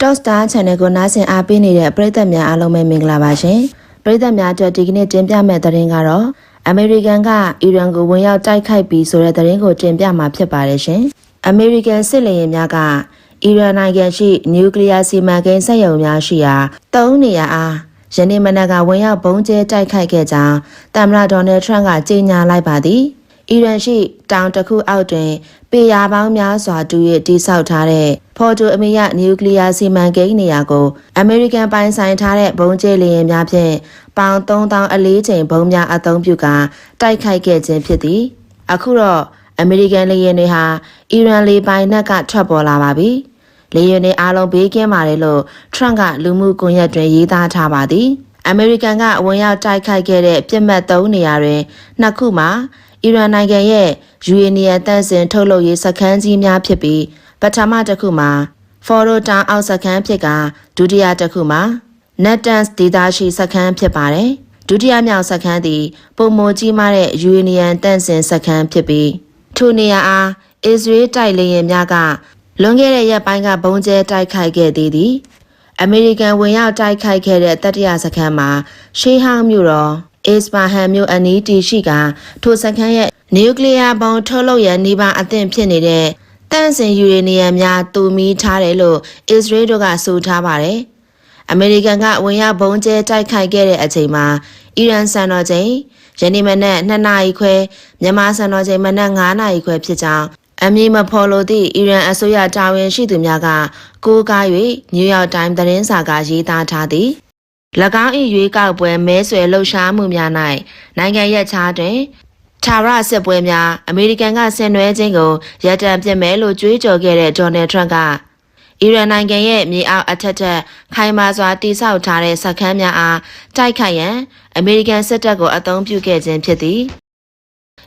Top Star Channel ကိုနားဆင်အားပေးနေတဲ့ပရိသတ်များအားလုံးပဲမင်္ဂလာပါရှင်။ပရိသတ်များအတွက်ဒီကနေ့တင်ပြမယ့်သတင်းကတော့အမေရိကန်ကအီရန်ကိုဝင်ရောက်တိုက်ခိုက်ပြီးဆိုတဲ့သတင်းကိုတင်ပြမှာဖြစ်ပါတယ်ရှင်။အမေရိကန်စစ်လေယာဉ်များကအီရန်နိုင်ငံရှိနျူကလ িয়ার စီမံကိန်းစက်ရုံများရှိရာ၃နေရာအားယနေ့မနက်ကဝင်ရောက်ဘုံကျဲတိုက်ခိုက်ခဲ့ကြောင်းသမ္မတဒေါ်နယ်ထရန့်ကကြေညာလိုက်ပါသည်။ အီရန်ရှိတောင်တစ်ခုအောက်တွင်ပေယာပေါင်းများစွာတူ၍တိစောက်ထားတဲ့ဖော်တိုအမေရနျူကလ িয়ার စီမံကိန်းနေရာကိုအမေရိကန်ပိုင်ဆိုင်ထားတဲ့ဘုံကျဲလေယာဉ်များဖြင့်ပေါင်3000အလေးချိန်ဘုံများအသုံးပြုကာတိုက်ခိုက်ခဲ့ခြင်းဖြစ်သည်။အခုတော့အမေရိကန်လေယာဉ်တွေဟာအီရန်လေပိုင်နက်ကထွက်ပေါ်လာပါပြီ။လေယာဉ်တွေအားလုံးဘေးကင်းပါတယ်လို့ထရန့်ကလူမှုကွန်ရက်တွင်ရေးသားထားပါသည်။အမေရိကန်ကဝင်ရောက်တိုက်ခိုက်ခဲ့တဲ့ပြစ်မှတ်၃နေရာတွင်နှစ်ခုမှာ အီရန်နိုင်ငံရဲ့ယူရေနီယံတန့်စင်ထုတ်လုပ်ရေးစခန်းကြီးများဖြစ်ပြီးပထမတစ်ခုမှာဖော်ရိုတာအောက်စခန်းဖြစ်ကဒုတိယတစ်ခုမှာနက်တန်စ်ဒေတာရှိစခန်းဖြစ်ပါတယ်။ဒုတိယမြောက်စခန်းသည်ပုံမိုကြီးမားတဲ့ယူရေနီယံတန့်စင်စခန်းဖြစ်ပြီးထိုနေရာအားအစ္စရေးတိုက်လေယာဉ်များကလွန်ခဲ့တဲ့ရက်ပိုင်းကဘုံကျဲတိုက်ခိုက်ခဲ့သေးသည်။အမေရိကန်ဝင်ရောက်တိုက်ခိုက်ခဲ့တဲ့တတိယစခန်းမှာရှေးဟောင်းမြို့တော် အစ္စပါဟန်မြို့အနီးတီရှိကထိုစခန်းရဲ့နျူကလ িয়ার ဘုံထုတ်လုပ်ရန်နေပါအသင့်ဖြစ်နေတဲ့တန့်စင်ယူရေနီယံများတူမီထားတယ်လို့အစ္စရေးတို့ကဆိုထားပါတယ်။အမေရိကန်ကဝင်ရောက်ဘုံကျဲတိုက်ခိုက်ခဲ့တဲ့အချိန်မှာအီရန်စံတော်ချိန်ယနေ့မနက်2နာရီခွဲမြန်မာစံတော်ချိန်မနက်9နာရီခွဲဖြစ်ကြောင်းအမည်မဖော်လို့သည့်အီရန်အစိုးရတာဝန်ရှိသူများကကိုးကား၍နယူးယောက်တိုင်းသတင်းစာကရေးသားထားသည်၎ င်း၏ရွေးကောက်ပွဲမဲဆွယ်လှုပ်ရှားမှုများ၌နိုင်ငံရဲ့ခြားတွင်ထာဝရစစ်ပွဲများအမေရိကန်ကဆင်နွှဲခြင်းကိုရပ်တန့်ပြစ်မယ်လို့ကြွေးကြော်ခဲ့တဲ့ဒေါ်နယ်ထရန့်ကအီရန်နိုင်ငံရဲ့မြေအောက်အထက်ထက်ခိုင်မာစွာတိစောက်ထားတဲ့စခန်းများအားတိုက်ခိုက်ရန်အမေရိကန်စစ်တပ်ကိုအသုံးပြုခဲ့ခြင်းဖြစ်သည်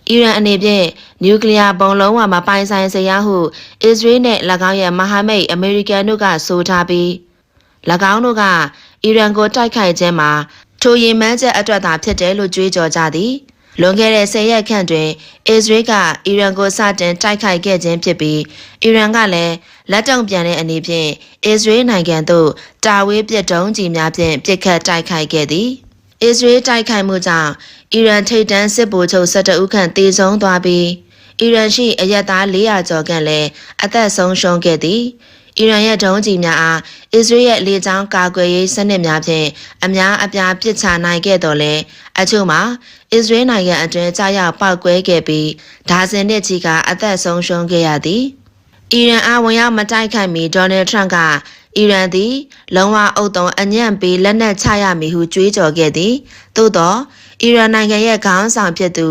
အီရန်အနေဖြင့်နျူကလ িয়ার ပုံလုံးဝမပိုင်ဆိုင်စေရဟုအစ္စရေးနှင့်၎င်းရဲ့မဟာမိတ်အမေရိကန်တို့ကဆိုထားပြီး၎င်းတို့က အီရန်ကိုတိုက်ခိုက်ခြင်းမှာထိုရင်မှန်းချက်အတွက်သာဖြစ်တယ်လို့ကြွေးကြော်ကြသည်လွန်ခဲ့တဲ့10ရက်ခန့်တွင်အစ္စရေးကအီရန်ကိုစတင်တိုက်ခိုက်ခဲ့ခြင်းဖြစ်ပြီးအီရန်ကလည်းလက်တုံ့ပြန်တဲ့အနေဖြင့်အစ္စရေးနိုင်ငံသို့တာဝေးပစ်တုံးကြီးများဖြင့်ပစ်ခတ်တိုက်ခိုက်ခဲ့သည်အစ္စရေးတိုက်ခိုက်မှုကြောင့်အီရန်ထိပ်တန်းစစ်ဗိုလ်ချုပ်12ဦးခန့်သေဆုံးသွားပြီးအီရန်ရှိအရက်သား400ကျော်ခန့်လည်းအသက်ဆုံးရှုံးခဲ့သည် အီရန်ရဲ့ဒုံးကျည်များအားအစ္စရေးရဲ့လေကြောင်းကာကွယ်ရေးစနစ်များဖြင့်အများအပြားပစ်ချနိုင်ခဲ့တော်လဲအချို့မှာအစ္စရေးနိုင်ငံအတွင်းကြားရောက်ပောက်ကွဲခဲ့ပြီးဒါဇင်နှစ်ချီကအသက်ဆုံးရှုံးခဲ့ရသည်အီရန်အားဝင်ရောက်မတိုက်ခိုက်မီဒေါ်နယ်ထရန့်ကအီရန်သည်လုံးဝအုပ်တုံအညံ့ပေးလက်နက်ချရမည်ဟုကြွေးကြော်ခဲ့သည်သို့သောအီရန်နိုင်ငံရဲ့ခေါင်းဆောင်ဖြစ်သူ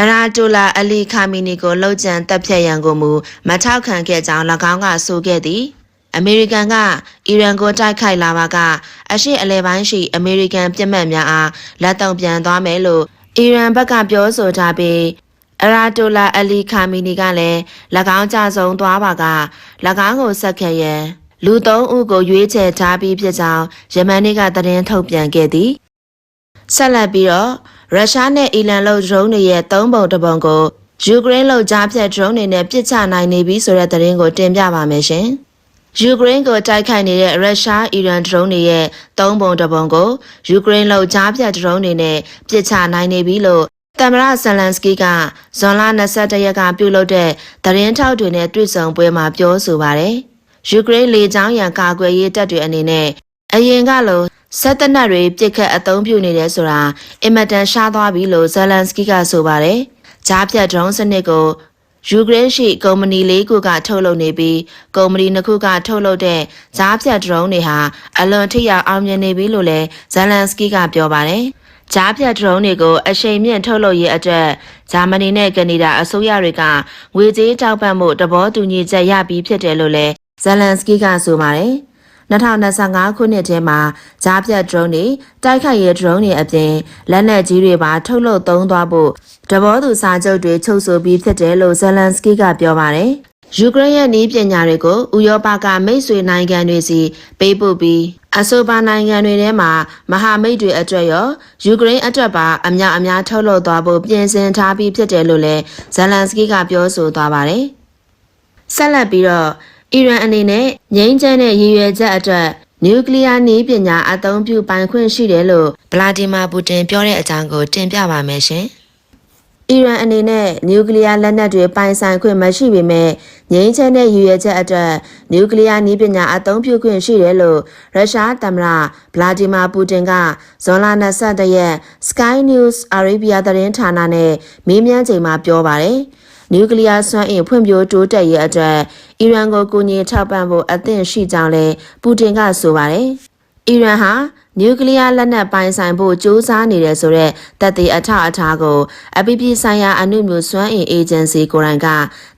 အရာတိုလာအလီခါမီနီကိုလှုပ်ကြံတပ်ဖြတ်ရန်ကိုမူမထောက်ခံခဲ့ကြောင်း၎င်းကဆိုခဲ့သည်အမေရိကန်ကအီရန်ကိုတိုက်ခိုက်လာပါကအရှိအလဲပိုင်းရှိအမေရိကန်ပြစ်မှတ်များအားလက်တုံပြန်သွားမယ်လို့အီရန်ဘက်ကပြောဆိုထားပြီးအရာတိုလာအလီခါမီနီကလည်း၎င်းကြဆုံးသွားပါက၎င်းကိုဆက်ခဲ့ရန်လူသုံးဦးကိုရွေးချယ်ထားပြီးဖြစ်ကြောင်းယမန်နေ့ကသတင်းထုတ်ပြန်ခဲ့သည်ဆက်လက်ပြီးတော့ ရုရှားနဲ့အီလန်လို့ဒရုန်းတွေရဲ့သုံးပုံတစ်ပုံကိုယူကရိန်းလို့ကြားဖြတ်ဒရုန်းတွေနဲ့ပစ်ချနိုင်နေပြီဆိုတဲ့သတင်းကိုတင်ပြပါမယ်ရှင်။ယူကရိန်းကိုတိုက်ခိုက်နေတဲ့ရုရှားအီရန်ဒရုန်းတွေရဲ့သုံးပုံတစ်ပုံကိုယူကရိန်းလို့ကြားဖြတ်ဒရုန်းတွေနဲ့ပစ်ချနိုင်နေပြီလို့သမ္မတဇလန်စကီကဇွန်လ22ရက်ကပြုလုပ်တဲ့သတင်းထောက်တွေနဲ့တွေ့ဆုံပွဲမှာပြောဆိုပါတယ်။ယူကရိန်းလေကြောင်းရန်ကာကွယ်ရေးတပ်တွေအနေနဲ့အရင်ကလို ဆက်တနက်တွေပြစ်ခတ်အသုံးပြုနေတယ်ဆိုတာအင်မတန်ရှားသွားပြီလို့ဇလန်စကီကဆိုပါတယ်။ဂျားဖြတ်ဒရုန်းစနစ်ကိုယူကရိန်းရှိကုမ္ပဏီလေးခုကထုတ်လုပ်နေပြီးကုမ္ပဏီနှစ်ခုကထုတ်လုပ်တဲ့ဂျားဖြတ်ဒရုန်းတွေဟာအလွန်ထိရောက်အောင်မြင်နေပြီလို့လည်းဇလန်စကီကပြောပါတယ်။ဂျားဖြတ်ဒရုန်းတွေကိုအရှိန်မြင့်ထုတ်လုပ်ရေးအတွက်ဂျာမနီနဲ့ကနေဒါအစိုးရတွေကငွေကြေးတောက်ပံ့မှုတဘောတူညီချက်ရပြီးဖြစ်တယ်လို့လည်းဇလန်စကီကဆိုပါတယ်။ 2025ခုနှစ်ထဲမှာဂျားပြတ်ဒရုန်းတွေတိုက်ခိုက်ရေးဒရုန်းတွေအပြင်လက်နက်ကြီးတွေပါထုတ်လုပ်သုံးသွားဖို့တဘောသူစာချုပ်တွေချုပ်ဆိုပြီးဖြစ်တယ်လို့ဇလန်စကီကပြောပါတယ်။ယူကရိန်းရဲ့နည်းပညာတွေကိုဥရောပကမိတ်ဆွေနိုင်ငံတွေစီပေးပို့ပြီးအဆိုပါနိုင်ငံတွေထဲမှာမဟာမိတ်တွေအတွက်ရောယူကရိန်းအတွက်ပါအများအများထုတ်လုပ်သွားဖို့ပြင်ဆင်ထားပြီးဖြစ်တယ်လို့လည်းဇလန်စကီကပြောဆိုသွားပါတယ်။ဆက်လက်ပြီးတော့ အီရန်အနေနဲ့ငြိမ်းချမ်းတဲ့ရည်ရွယ်ချက်အတွက်နျူကလ িয়ার နည်းပညာအသုံးပြုပိုင်ခွင့်ရှိတယ်လို့ဗလာဒီမာပူတင်ပြောတဲ့အကြောင်းကိုတင်ပြပါမယ်ရှင်။အီရန်အနေနဲ့နျူကလ িয়ার လက်နက်တွေပိုင်ဆိုင်ခွင့်မရှိပေမဲ့ငြိမ်းချမ်းတဲ့ရည်ရွယ်ချက်အတွက်နျူကလ িয়ার နည်းပညာအသုံးပြုခွင့်ရှိတယ်လို့ရုရှားသမ္မတဗလာဒီမာပူတင်ကဇွန်လ22ရက် Sky News Arabia သတင်းဌာနနဲ့မေးမြန်းချိန်မှာပြောပါတယ်။ နျူကလ িয়ার စွမ်းအင်ဖွံ့ဖြိုးတိုးတက်ရေးအတွက်အီရန်ကိုကူညီထောက်ပံ့ဖို့အသင့်ရှိကြောင်းလည်းပူတင်ကဆိုပါတယ်။အီရန်ဟာနျူကလ িয়ার လက်နက်ပိုင်ဆိုင်ဖို့ကြိုးစားနေတယ်ဆိုတဲ့တပ်သေးအထအထားကိုအပိပိဆိုင်ရာအနုမျိုးစွမ်းအင်အေဂျင်စီကိုယ်တိုင်က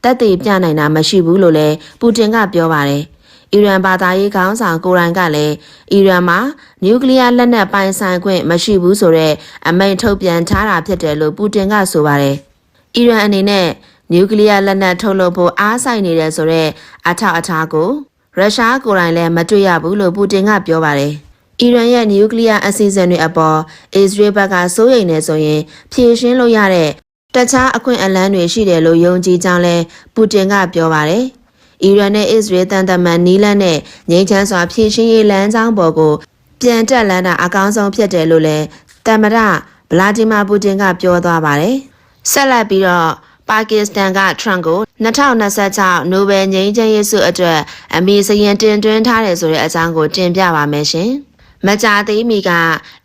တပ်သေးပြနိုင်တာမရှိဘူးလို့လည်းပူတင်ကပြောပါတယ်။အီရန်ဘာသာရေးခေါင်းဆောင်ကိုယ်တိုင်ကလည်းအီရန်မှာနျူကလ িয়ার လက်နက်ပိုင်ဆိုင်ခွင့်မရှိဘူးဆိုတဲ့အမိန့်ထုတ်ပြန်ထားတာဖြစ်တယ်လို့ပူတင်ကဆိုပါတယ်။အီရန်အနေနဲ့ နျူကလ িয়ার လက်နက်ထုတ်လုပ်ဖို့အားဆိုင်နေတယ်ဆိုတဲ့အထောက်အထားကိုရုရှားကိုယ်တိုင်လည်းမတွေ့ရဘူးလို့ပူတင်ကပြောပါတယ်။အီရန်ရဲ့နျူကလ িয়ার အစီအစဉ်တွေအပေါ်အစ္စရေးဘက်ကစိုးရိမ်နေဆိုရင်ဖြေရှင်းလို့ရတဲ့တခြားအခွင့်အလမ်းတွေရှိတယ်လို့ယုံကြည်ကြောင်းလဲပူတင်ကပြောပါတယ်။အီရန်နဲ့အစ္စရေးတန်တမန်နီးလန်းနဲ့ငြိမ်းချမ်းစွာဖြည့်ရှင်းရေးလမ်းကြောင်းပေါ်ကိုပြန်တက်လန်းတာအကောင်းဆုံးဖြစ်တယ်လို့လည်းတမ္မရဗလာဒီမာပူတင်ကပြောသွားပါတယ်။ဆက်လက်ပြီးတော့ ပါကစ္စတန်ကထရန့်ကို2026နိုဘယ်ငြိမ်းချမ်းရေးဆုအတွက်အမည်စရင်တင်သွင်းထားတယ်ဆိုတဲ့အကြောင်းကိုတင်ပြပါမယ်ရှင်။မကြာသေးမီက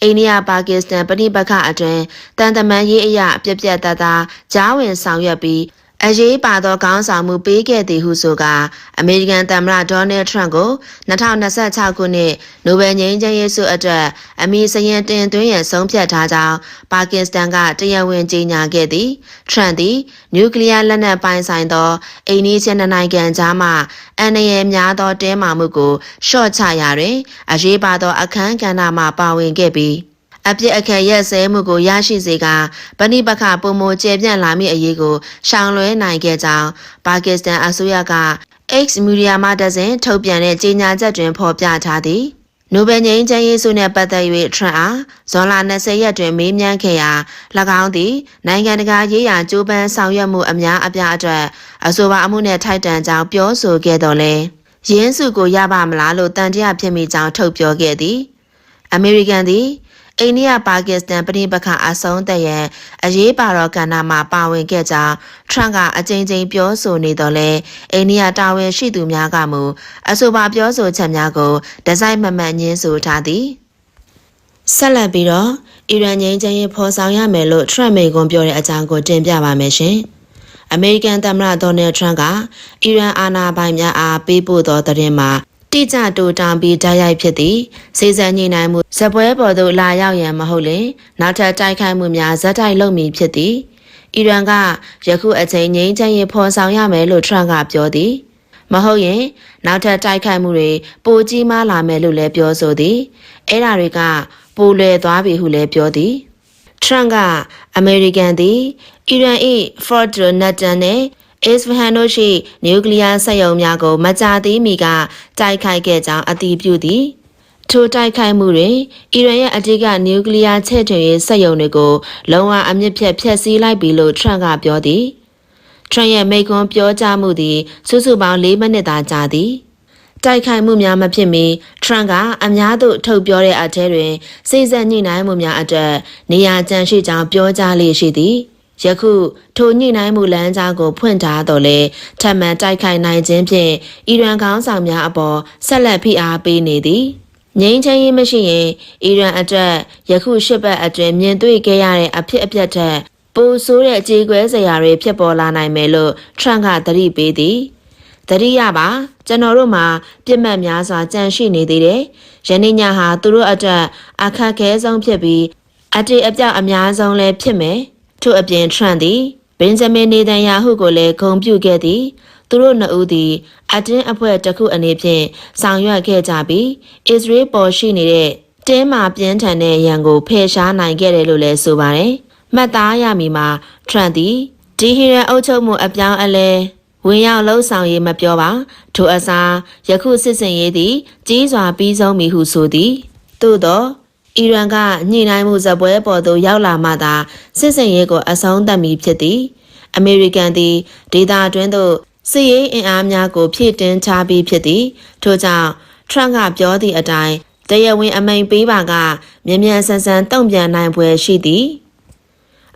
အိန္ဒိယပါကစ္စတန်ပဋိပက္ခအတွင်းတန်တမန်ရေးအရာပြက်ပြက်တသားကြားဝင်ဆောင်ရွက်ပြီး အရေးပါသောခေါင်းဆောင်မှုပေးခဲ့သည်ဟုဆိုကာအမေရိကန်သမ္မတဒေါ်နယ်ထရန့်ကို2026ခုနှစ်နိုဘယ်ငြိမ်းချမ်းရေးဆုအတွက်အမည်စရင်တင်သွင်းရန်ဆုံးဖြတ်ထားကြောင်းပါကစ္စတန်ကတရားဝင်ကြေညာခဲ့သည်ထရန့်သည်နျူကလ িয়ার လက်နက်ပိုင်ဆိုင်သောအိန္ဒိယနိုင်ငံကြားမှအန္တရာယ်များသောတဲမာမှုကိုရှော့ချရာတွင်အရေးပါသောအခမ်းကဏ္ဍမှပါဝင်ခဲ့ပြီး အပြစ်အခက်ရက်စဲမှုကိုရရှိစေကဗဏိပခပုံမကျေပြန့်လာမည့်အရေးကိုရှောင်လွှဲနိုင်ခဲ့ကြောင်းပါကစ္စတန်အစိုးရက X မီဒီယာမှတစဉ်ထုတ်ပြန်တဲ့ကြေညာချက်တွင်ဖော်ပြထားသည်နိုဘယ်ငြိမ်းချမ်းရေးဆုနှင့်ပတ်သက်၍ထရန့်အားဇွန်လ20ရက်တွင်မေးမြန်းခဲ့ရာ၎င်းသည်နိုင်ငံတကာရေးရာကြိုးပမ်းဆောင်ရွက်မှုအများအပြားအတွက်အဆိုပါအမှုနှင့်ထိုက်တန်ကြောင်းပြောဆိုခဲ့တော်လဲရင်းစုကိုရပါမလားလို့တန်တရားဖြစ်မိကြောင်းထုတ်ပြောခဲ့သည်အမေရိကန်သည် အိန္ဒိယပါကစ္စတန်ပြည်ပခါအဆုံးသက်ရန်အရေးပါတော့ကဏ္ဍမှာပါဝင်ခဲ့ကြောင်းထရန့်ကအကြိမ်ကြိမ်ပြောဆိုနေတော့လဲအိန္ဒိယတာဝန်ရှိသူများကမူအဆိုပါပြောဆိုချက်များကိုဒီဇိုင်းမမှန်ညင်းဆိုထားသည်ဆက်လက်ပြီးတော့အီရန်ငြိမ်းချမ်းရေးဖော်ဆောင်ရမယ်လို့ထရန့်မိန်ကွန်းပြောတဲ့အကြောင်းကိုတင်ပြပါမယ်ရှင်။အမေရိကန်သမ္မတဒေါ်နယ်ထရန့်ကအီရန်အာဏာပိုင်များအားပေးပို့သောသတင်းမှာ တိကျတူတောင်ပြီးတိုက်ရိုက်ဖြစ်သည်စေစံညှိနှိုင်းမှုဇပွဲပေါ်သို့လာရောက်ရန်မဟုတ်လင်နောက်ထပ်တိုက်ခိုက်မှုများဇက်တိုက်လုပ်မည်ဖြစ်သည်အီရန်ကယခုအချိန်ငြိမ်းချမ်းရေးဖော်ဆောင်ရမယ်လို့ထရန့်ကပြောသည်မဟုတ်ရင်နောက်ထပ်တိုက်ခိုက်မှုတွေပိုကြီးမားလာမယ်လို့လည်းပြောဆိုသည်အဲ့ဓာတွေကပိုလွယ်သွားပြီဟုလည်းပြောသည်ထရန့်ကအမေရိကန်သည်အီရန်၏ဖော့ဒ်နတ်တန်နဲ့ အစ္စဖဟန်တို့ရှိနျူကလ িয়ার စက်ရုံများကိုမကြာသေးမီကတိုက်ခိုက်ခဲ့ကြောင်းအတည်ပြုသည်ထိုတိုက်ခိုက်မှုတွင်အီရန်ရဲ့အဓိကနျူကလ িয়ার ချဲ့ထွင်ရေးစက်ရုံတွေကိုလုံးဝအမြင့်ဖြတ်ဖျက်ဆီးလိုက်ပြီလို့ထရန့်ကပြောသည်ထရန့်ရဲ့မိန့်ခွန်းပြောကြားမှုသည်စုစုပေါင်း၄မိနစ်သာကြာသည်တိုက်ခိုက်မှုများမဖြစ်မီထရန့်ကအများသို့ထုတ်ပြောတဲ့အထဲတွင်စိတ်ဆက်ညှိနှိုင်းမှုများအတွက်နေရာကျန်ရှိကြောင်းပြောကြားလေရှိသည် ယခုထိုညှိနှိုင်းမှုလမ်းကြောင်းကိုဖွင့်ထားတော့လေထပ်မံတိုက်ခိုက်နိုင်ခြင်းဖြင့်အီရန်ခေါင်းဆောင်များအပေါ်ဆက်လက်ဖိအားပေးနေသည်ငြိမ်းချမ်းရေးမရှိရင်အီရန်အတွက်ယခုရှစ်ပတ်အတွင်းမြင်တွေ့ခဲ့ရတဲ့အဖြစ်အပျက်ထက်ပိုဆိုးတဲ့ကြေကွဲစရာတွေဖြစ်ပေါ်လာနိုင်မယ်လို့ထရန့်ကသတိပေးသည်တတိယပါကျွန်တော်တို့မှာပြစ်မှတ်များစွာကြန့်ရှိနေသေးတယ်။ယနေ့ညဟာသူတို့အတွက်အခက်ခဲဆုံးဖြစ်ပြီးအတေအပြောက်အများဆုံးလည်းဖြစ်မယ်။ ထို့အပြင်ထရန့်သည်ဘင်ဂျမင်နေတန်ယာဟုကိုလည်းဂုဏ်ပြုခဲ့သည်သူတို့နှစ်ဦးသည်အတင်းအဖွဲ့တစ်ခုအနေဖြင့်ဆောင်ရွက်ခဲ့ကြပြီးအစ္စရေးပေါ်ရှိနေတဲ့တင်းမာပြင်းထန်တဲ့ရန်ကိုဖယ်ရှားနိုင်ခဲ့တယ်လို့လည်းဆိုပါတယ်။မှတ်သားရမည်မှာထရန့်သည်ဒီဟီရန်အုပ်ချုပ်မှုအပြောင်းအလဲဝင်ရောက်လှုပ်ဆောင်ရေးမပြောပါထိုအစားယခုစစ်စင်ရေးသည်ကြီးစွာပြီးဆုံးပြီဟုဆိုသည်သို့သော အီရန်ကညှိနှိုင်းမှုဇပွဲပေါ်သို့ရောက်လာမှသာစစ်စင်ရေးကိုအဆုံးသတ်မည်ဖြစ်သည်အမေရိကန်သည်ဒေသအတွင်းသို့စစ်ရေးအင်အားများကို ဖြည့်တင်းချပြီးဖြစ်သည်ထို့ကြောင့်ထရန့်ကပြောသည့်အတိုင်းတရားဝင်အမိန်ပေးပါကမြန်မြန်ဆန်ဆန်တုံ့ပြန်နိုင်ပွဲရှိသည်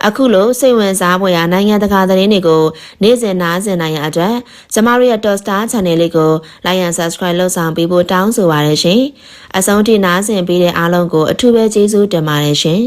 အခုလိုစိတ်ဝင်စားဖွယ်ရာနိုင်ငံတကာသတင်းတွေကိုနေ့စဉ်နားဆင်နိုင်ရတဲ့အတွက်ကျမတို့ရဲ့ Top Star Channel လေးကို Like and Subscribe လုပ်ဆောင်ပေးဖို့တောင်းဆိုပါရရှင်အဆုံးထိနားဆင်ပေးတဲ့အားလုံးကိုအထူးပဲကျေးဇူးတင်ပါတယ်ရှင်